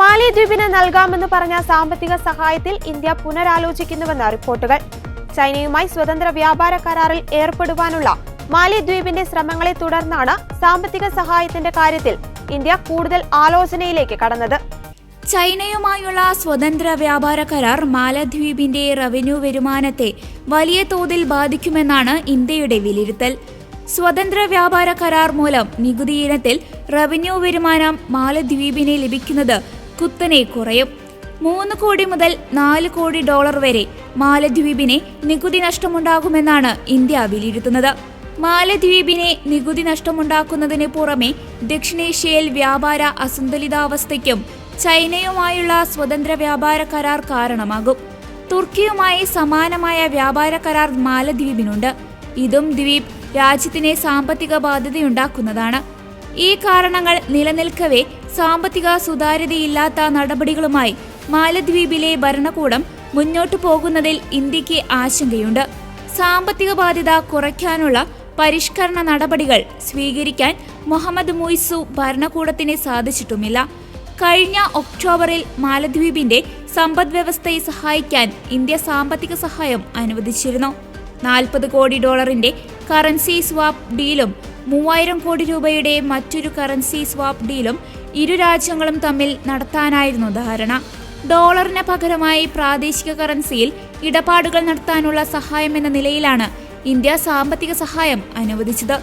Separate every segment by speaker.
Speaker 1: മാലിദ്വീപിന് നൽകാമെന്ന് പറഞ്ഞ സാമ്പത്തിക സഹായത്തിൽ ഇന്ത്യ പുനരാലോചിക്കുന്നുവെന്ന റിപ്പോർട്ടുകൾ. ചൈനയുമായി സ്വതന്ത്ര വ്യാപാര കരാറിൽ ഏർപ്പെടുവാനുള്ള മാലിദ്വീപിന്റെ ശ്രമങ്ങളെ തുടർന്നാണ് സാമ്പത്തിക സഹായത്തിന്റെ കാര്യത്തിൽ ഇന്ത്യ കൂടുതൽ ആലോചനയിലേക്ക് കടന്നത്.
Speaker 2: ചൈനയുമായുള്ള സ്വതന്ത്ര വ്യാപാര കരാർ മാലദ്വീപിന്റെ റവന്യൂ വരുമാനത്തെ വലിയ തോതിൽ ബാധിക്കുമെന്നാണ് ഇന്ത്യയുടെ വിലയിരുത്തൽ. സ്വതന്ത്ര വ്യാപാര കരാർ മൂലം നികുതി ഇനത്തിൽ റവന്യൂ വരുമാനം മാലദ്വീപിന് ലഭിക്കുന്നത് കുത്തനെ കുറയും. മൂന്ന് കോടി മുതൽ നാല് കോടി ഡോളർ വരെ മാലദ്വീപിനെ നികുതി നഷ്ടമുണ്ടാകുമെന്നാണ് ഇന്ത്യ വിലയിരുത്തുന്നത്. മാലദ്വീപിനെ നികുതി നഷ്ടമുണ്ടാക്കുന്നതിന് പുറമെ ദക്ഷിണേഷ്യയിൽ വ്യാപാര അസന്തുലിതാവസ്ഥയ്ക്കും ചൈനയുമായുള്ള സ്വതന്ത്ര വ്യാപാര കരാർ കാരണമാകും. തുർക്കിയുമായി സമാനമായ വ്യാപാര കരാർ മാലദ്വീപിനുണ്ട്. ഇതും ദ്വീപ് രാജ്യത്തിന് സാമ്പത്തിക ബാധ്യതയുണ്ടാക്കുന്നതാണ്. ഈ കാരണങ്ങൾ നിലനിൽക്കവേ സാമ്പത്തിക സുതാര്യതയില്ലാത്ത നടപടികളുമായി മാലദ്വീപിലെ ഭരണകൂടം മുന്നോട്ടു പോകുന്നതിൽ ഇന്ത്യയ്ക്ക് ആശങ്കയുണ്ട്. സാമ്പത്തിക ബാധ്യത കുറയ്ക്കാനുള്ള പരിഷ്കരണ നടപടികൾ സ്വീകരിക്കാൻ മുഹമ്മദ് മുയ്സു ഭരണകൂടത്തിന് സാധിച്ചിട്ടുമില്ല. കഴിഞ്ഞ ഒക്ടോബറിൽ മാലദ്വീപിന്റെ സമ്പദ്വ്യവസ്ഥയെ സഹായിക്കാൻ ഇന്ത്യ സാമ്പത്തിക സഹായം അനുവദിച്ചിരുന്നു. നാൽപ്പത് കോടി ഡോളറിന്റെ കറൻസി സ്വാപ്പ് ഡീലും മൂവായിരം കോടി രൂപയുടെ മറ്റൊരു കറൻസി സ്വാപ്പ് ഡീലും ഇരു രാജ്യങ്ങളും തമ്മിൽ നടത്താനായിരുന്നു ധാരണ. ഡോളറിന് പകരമായി പ്രാദേശിക കറൻസിയിൽ ഇടപാടുകൾ നടത്താനുള്ള സഹായം എന്ന നിലയിലാണ് ഇന്ത്യ സാമ്പത്തിക സഹായം അനുവദിച്ചത്.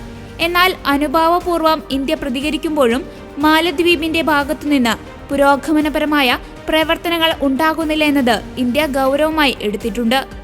Speaker 2: എന്നാൽ അനുഭാവപൂർവം ഇന്ത്യ പ്രതികരിക്കുമ്പോഴും മാലദ്വീപിന്റെ ഭാഗത്തുനിന്ന് പുരോഗമനപരമായ പ്രവർത്തനങ്ങൾ ഉണ്ടാകുന്നില്ല എന്നത് ഇന്ത്യ ഗൗരവമായി എടുത്തിട്ടുണ്ട്.